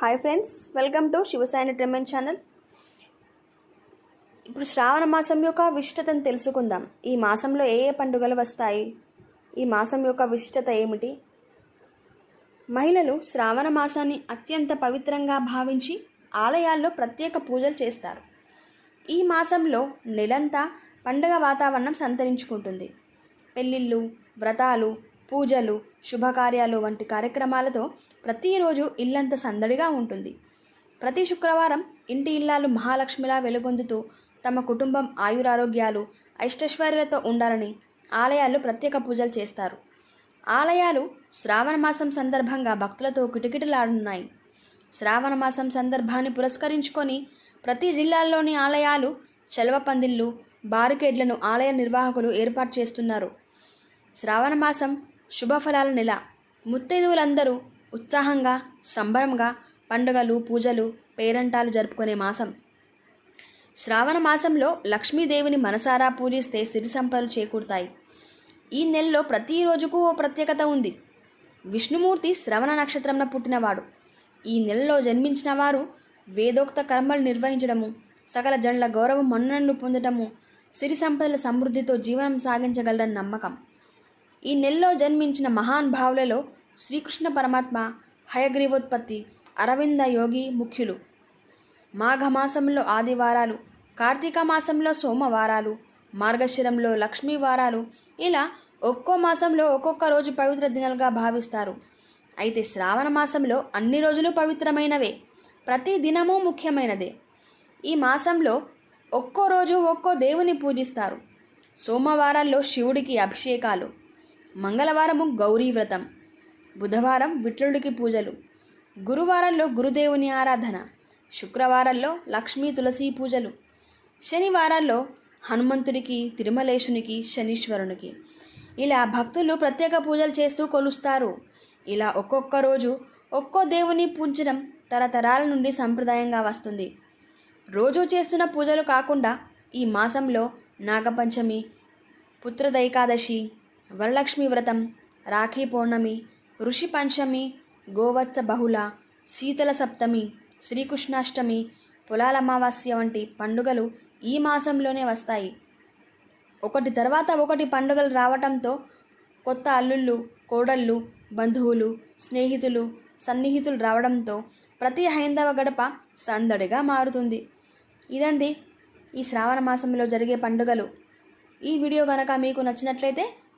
Hi friends welcome to శివసాయన ట్రిమెన్ channel ఇప్పుడు శ్రావణ మాసం యొక్క విశిష్టతను తెలుసుకుందాం. ఈ మాసంలో ఏ ఏ పండుగలు వస్తాయి? ఈ మాసం యొక్క విశిష్టత ఏమిటి? మహిళలు శ్రావణ మాసాన్ని అత్యంత పవిత్రంగా భావించి ఆలయాల్లో ప్రత్యేక పూజలు చేస్తారు. ఈ మాసంలో నెలంతా పండుగ వాతావరణం సంతరించుకుంటుంది. పెళ్ళిళ్ళు వ్రతాలు పూజలు శుభకార్యాలు వంటి కార్యక్రమాలతో ప్రతిరోజు ఇల్లంత సందడిగా ఉంటుంది. ప్రతి శుక్రవారం ఇంటి ఇల్లాలు మహాలక్ష్మిలా వెలుగొందుతూ తమ కుటుంబం ఆయురారోగ్యాలు ఐష్టైశ్వర్యాలతో ఉండాలని ఆలయాలు ప్రత్యేక పూజలు చేస్తారు. ఆలయాలు శ్రావణ మాసం సందర్భంగా భక్తులతో కిటకిటలాడున్నాయి. శ్రావణ మాసం సందర్భాన్ని పురస్కరించుకొని ప్రతి జిల్లాల్లోని ఆలయాలు చెలవ పందిళ్ళు బారికేడ్లను ఆలయ నిర్వాహకులు ఏర్పాటు చేస్తున్నారు. శ్రావణ మాసం శుభఫలాల నెల. ముత్తైదువులందరూ ఉత్సాహంగా సంబరంగా పండుగలు పూజలు పేరంటాలు జరుపుకునే మాసం. శ్రావణ మాసంలో లక్ష్మీదేవిని మనసారా పూజిస్తే సిరి సంపదలు చేకూరుతాయి. ఈ నెలలో ప్రతిరోజుకు ఓ ప్రత్యేకత ఉంది. విష్ణుమూర్తి శ్రవణ నక్షత్రంన పుట్టినవాడు. ఈ నెలలో జన్మించిన వారు వేదోక్త కర్మలు నిర్వహించడము సకల జనుల గౌరవం మన్ననలు పొందటము సిరి సంపదల సమృద్ధితో జీవనం సాగించగలరని నమ్మకం. ఈ నెలలో జన్మించిన మహాన్ భావులలో శ్రీకృష్ణ పరమాత్మ హయగ్రీవోత్పత్తి అరవింద యోగి ముఖ్యులు. మాఘమాసంలో ఆదివారాలు కార్తీక మాసంలో సోమవారాలు మార్గశిరంలో లక్ష్మీ వారాలు ఇలా ఒక్కో మాసంలో ఒక్కొక్క రోజు పవిత్ర దినాలుగా భావిస్తారు. అయితే శ్రావణ మాసంలో అన్ని రోజులు పవిత్రమైనవే ప్రతి దినము ముఖ్యమైనదే. ఈ మాసంలో ఒక్కో రోజు ఒక్కో దేవుని పూజిస్తారు. సోమవారాల్లో శివుడికి అభిషేకాలు మంగళవారము గౌరీ వ్రతం. బుధవారం విట్లుడికి పూజలు. గురువారంలో గురుదేవుని ఆరాధన. శుక్రవారంలో లక్ష్మీ తులసి పూజలు. శనివారాల్లో హనుమంతుడికి తిరుమలేశునికి శనీశ్వరునికి. ఇలా భక్తులు ప్రత్యేక పూజలు చేస్తూ కొలుస్తారు. ఇలా ఒక్కొక్క రోజు ఒక్కో దేవుని పూజించడం తరతరాల నుండి సంప్రదాయంగా వస్తుంది. రోజు చేస్తున్న పూజలు కాకుండా ఈ మాసంలో నాగపంచమి పుత్రదైకాదశి వరలక్ష్మి వ్రతం రాఖీ పౌర్ణమి ఋషి పంచమి గోవత్స బహుళ శీతల సప్తమి శ్రీకృష్ణాష్టమి పొలాల అమావాస్య వంటి పండుగలు ఈ మాసంలోనే వస్తాయి. ఒకటి తర్వాత ఒకటి పండుగలు రావటంతో కొత్త అల్లుళ్ళు కోడళ్ళు బంధువులు స్నేహితులు సన్నిహితులు రావడంతో ప్రతి హైందవ గడప సందడిగా మారుతుంది. ఇదండి ఈ శ్రావణ మాసంలో జరిగే పండుగలు. ఈ వీడియో కనుక మీకు నచ్చినట్లయితే